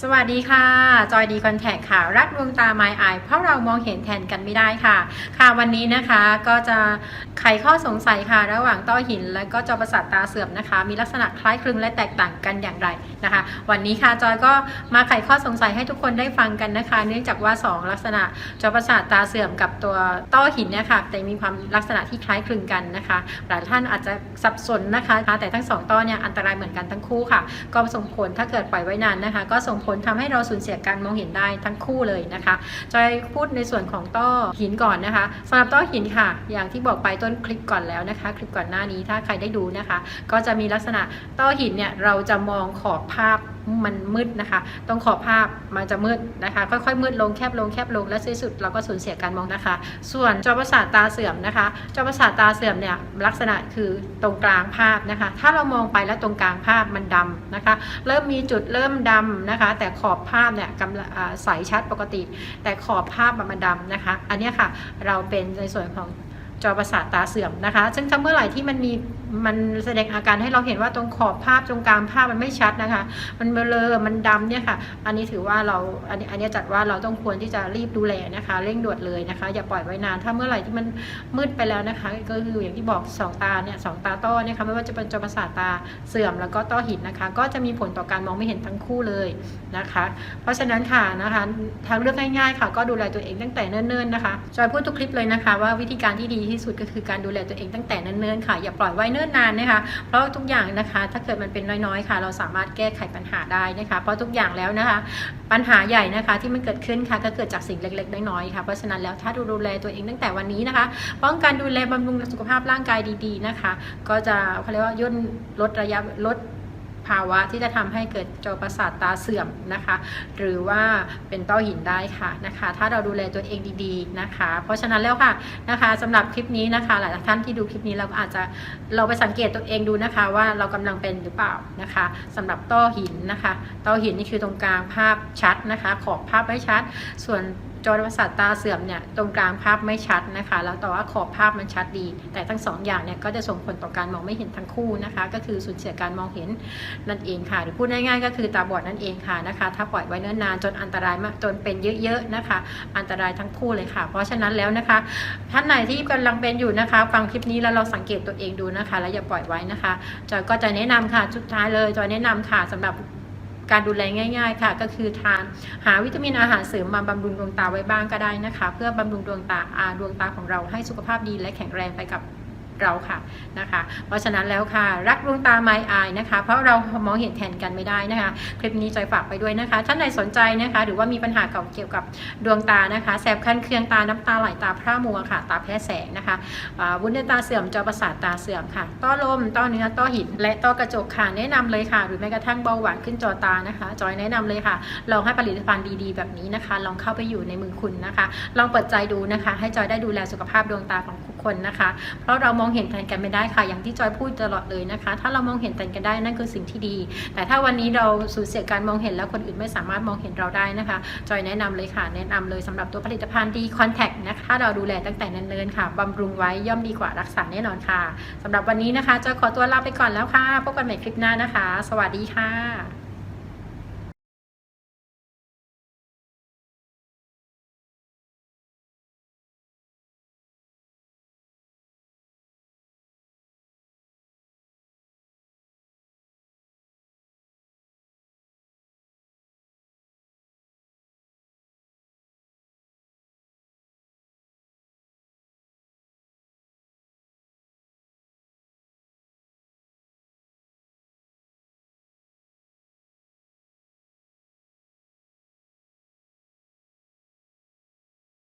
สวัสดีค่ะ จอยดีคอนแทคค่ะ รักดวงตาไม้อายเพราะเรามองเห็นแทนกันไม่ได้ค่ะ ค่ะวันนี้นะคะก็จะ ไขข้อสงสัยค่ะ ระหว่างต้อหิน และก็จอประสาทตาเสื่อมนะคะ มีลักษณะคล้ายคลึงและแตกต่างกันอย่างไรนะคะ วันนี้ค่ะจอยก็มาไขข้อสงสัยให้ทุกคนได้ฟังกันนะคะ เนื่องจากว่า 2 ลักษณะจอประสาทตาเสื่อมกับตัวต้อหินเนี่ยค่ะแต่มีความลักษณะที่คล้ายคลึงกันนะคะหลายท่านอาจจะสับสนนะคะ แต่ทั้งสองต้อเนี่ยอันตรายเหมือนกันทั้งคู่ค่ะ ก็ส่งผลถ้าเกิดปล่อยไว้นานนะคะ ก็ส่งผลทำให้เราสูญเสียการมองเห็นได้ทั้งคู่เลยนะคะจอยพูดในส่วนของต้อหินก่อนนะคะสำหรับต้อหินค่ะ อย่างที่บอกไปต้นคลิปก่อนแล้วนะคะ คลิปก่อนหน้านี้ถ้าใครได้ดูนะคะ ก็จะมีลักษณะต้อหินเนี่ยเราจะมองขอบภาพมันมืดนะคะ ตรงขอบภาพมันจะมืดนะคะ ค่อยๆ มืดลงแคบลงแคบลงและที่สุดเราก็สูญเสียการมองนะคะ ส่วนจอประสาทตาเสื่อมนะคะจอประสาทตาเสื่อมเนี่ยลักษณะคือตรงกลางภาพนะคะ ถ้าเรามองไปแล้วตรงกลางภาพมันดำนะคะ เริ่มมีจุดเริ่มดำนะคะ แต่ขอบภาพเนี่ยกำลังอ่าใสชัดปกติ แต่ขอบภาพมันดำนะคะ อันนี้ค่ะเราเป็นในส่วนของ จอประสาทตาเสื่อมนะคะ ซึ่งถ้าเมื่อไหร่ที่มันมี มันแสดงอาการให้เราเห็นว่าตรงขอบภาพตรงกลางภาพมันไม่ชัดนะคะ มันเบลอมันดำเนี่ยค่ะ อันนี้ถือว่าเราอันนี้อันนี้จัดว่าเราต้องควรที่จะรีบดูแลนะคะ เร่งด่วนเลยนะคะ อย่าปล่อยไว้นานถ้าเมื่อไหร่ที่มันมืดไปแล้วนะคะ ก็คืออย่างที่บอกสองตาเนี่ยสองตาต้อเนี่ยค่ะไม่ว่าจะเป็นจอประสาทตาเสื่อมแล้วก็ต้อหินนะคะ ก็จะมีผลต่อการมองไม่เห็นทั้งคู่เลยนะคะ เพราะฉะนั้นค่ะนะคะทางเลือกง่ายๆค่ะ ก็ดูแลตัวเองตั้งแต่เนิ่นๆนะคะจอยพูดทุกคลิปเลยนะคะ ว่าวิธีการที่ดีที่สุดก็คือการดูแลตัวเองตั้งแต่เนิ่นๆค่ะอย่าปล่อยไว้เนิ่นนานนะคะเพราะทุกอย่างนะคะถ้าเกิดมันเป็นน้อยๆค่ะ เราสามารถแก้ไขปัญหาได้นะคะเพราะทุกอย่างแล้วนะคะ ปัญหาใหญ่นะคะที่มันเกิดขึ้นค่ะก็เกิดจากสิ่งเล็กๆน้อยๆค่ะเพราะฉะนั้นแล้วถ้าดูแลตัวเองตั้งแต่วันนี้นะคะ ป้องกันดูแลบำรุงสุขภาพร่างกายดี ๆนะคะ ก็จะเขาเรียกว่าย่นลดระยะลด ภาวะที่จะทำให้เกิดจอประสาทตาเสื่อมนะคะ หรือว่าเป็นต้อหินได้ค่ะนะคะ ถ้าเราดูแลตัวเองดีๆนะคะ เพราะฉะนั้นแล้วค่ะนะคะสำหรับคลิปนี้นะคะ หลายท่านที่ดูคลิปนี้เราก็อาจจะเราไปสังเกตตัวเองดูนะคะว่าเรากำลังเป็นหรือเปล่านะคะสำหรับต้อหินนะคะ ต้อหินนี่คือตรงกลางภาพชัดนะคะ ขอบภาพไม่ชัด ส่วน จอประสาทตาเสื่อมเนี่ยตรงกลางภาพไม่ชัดนะคะ แล้วแต่ว่าขอบภาพมันชัดดี แต่ทั้งสองอย่างเนี่ยก็จะส่งผลต่อการมองไม่เห็นทั้งคู่นะคะ ก็คือสูญเสียการมองเห็นนั่นเองค่ะ หรือพูดง่ายๆก็คือตาบอดนั่นเองค่ะนะคะ ถ้าปล่อยไว้เนิ่นนานจนอันตรายมากจนเป็นเยอะๆนะคะ อันตรายทั้งคู่เลยค่ะ เพราะฉะนั้นแล้วนะคะ ท่านไหนที่กำลังเป็นอยู่นะคะ ฟังคลิปนี้แล้วเราสังเกตตัวเองดูนะคะ แล้วอย่าปล่อยไว้นะคะจอยก็จะแนะนำค่ะสุดท้ายเลยจอยแนะนำค่ะสำหรับ การดูแลง่าย ๆ ค่ะ ก็คือทานหาวิตามินอาหารเสริมมาบำรุงดวงตาไว้บ้างก็ได้นะคะ เพื่อบำรุงดวงตาดวงตาของเราให้สุขภาพดีและแข็งแรงไปกับ เราค่ะนะคะ เพราะฉะนั้นแล้วค่ะ รักดวงตาไม้อายนะคะ เพราะเรามองเห็นแทนกันไม่ได้นะคะ คลิปนี้จอยฝากไปด้วยนะคะ ท่านใดสนใจนะคะ หรือว่ามีปัญหาเกี่ยวกับดวงตานะคะ แสบคันเคืองตาน้ำตาไหลตาพร่ามัวค่ะ ตาแพ้แสงนะคะวุ้นในตาเสื่อมจอประสาทตาเสื่อมค่ะ ต้อลม ต้อเนื้อ ต้อหิน และต้อกระจกค่ะ แนะนำเลยค่ะ หรือแม้กระทั่งเบาหวานขึ้นจอตานะคะ จอยแนะนำเลยค่ะ ลองให้ผลิตภัณฑ์ดีๆ แบบนี้นะคะ ลองเข้าไปอยู่ในมือคุณนะคะ ลองเปิดใจดูนะคะ ให้จอยได้ดูแลสุขภาพดวงตาของทุก คนนะคะ เพราะเรามองเห็นแทนกันไม่ได้ค่ะ อย่างที่จอยพูดตลอดเลยนะคะ ถ้าเรามองเห็นแทนกันได้นั่นคือสิ่งที่ดี แต่ถ้าวันนี้เราสูญเสียการมองเห็นแล้วคนอื่นไม่สามารถมองเห็นเราได้นะคะ จอยแนะนำเลยค่ะ แนะนำเลยสำหรับตัวผลิตภัณฑ์ดีคอนแทคนะคะ ถ้าเราดูแลตั้งแต่เนิ่นๆค่ะบำรุงไว้ย่อมดีกว่ารักษาแน่นอนค่ะสำหรับวันนี้นะคะจอยขอตัวลาไปก่อนแล้วค่ะพบกันใหม่คลิปหน้านะคะ สวัสดีค่ะ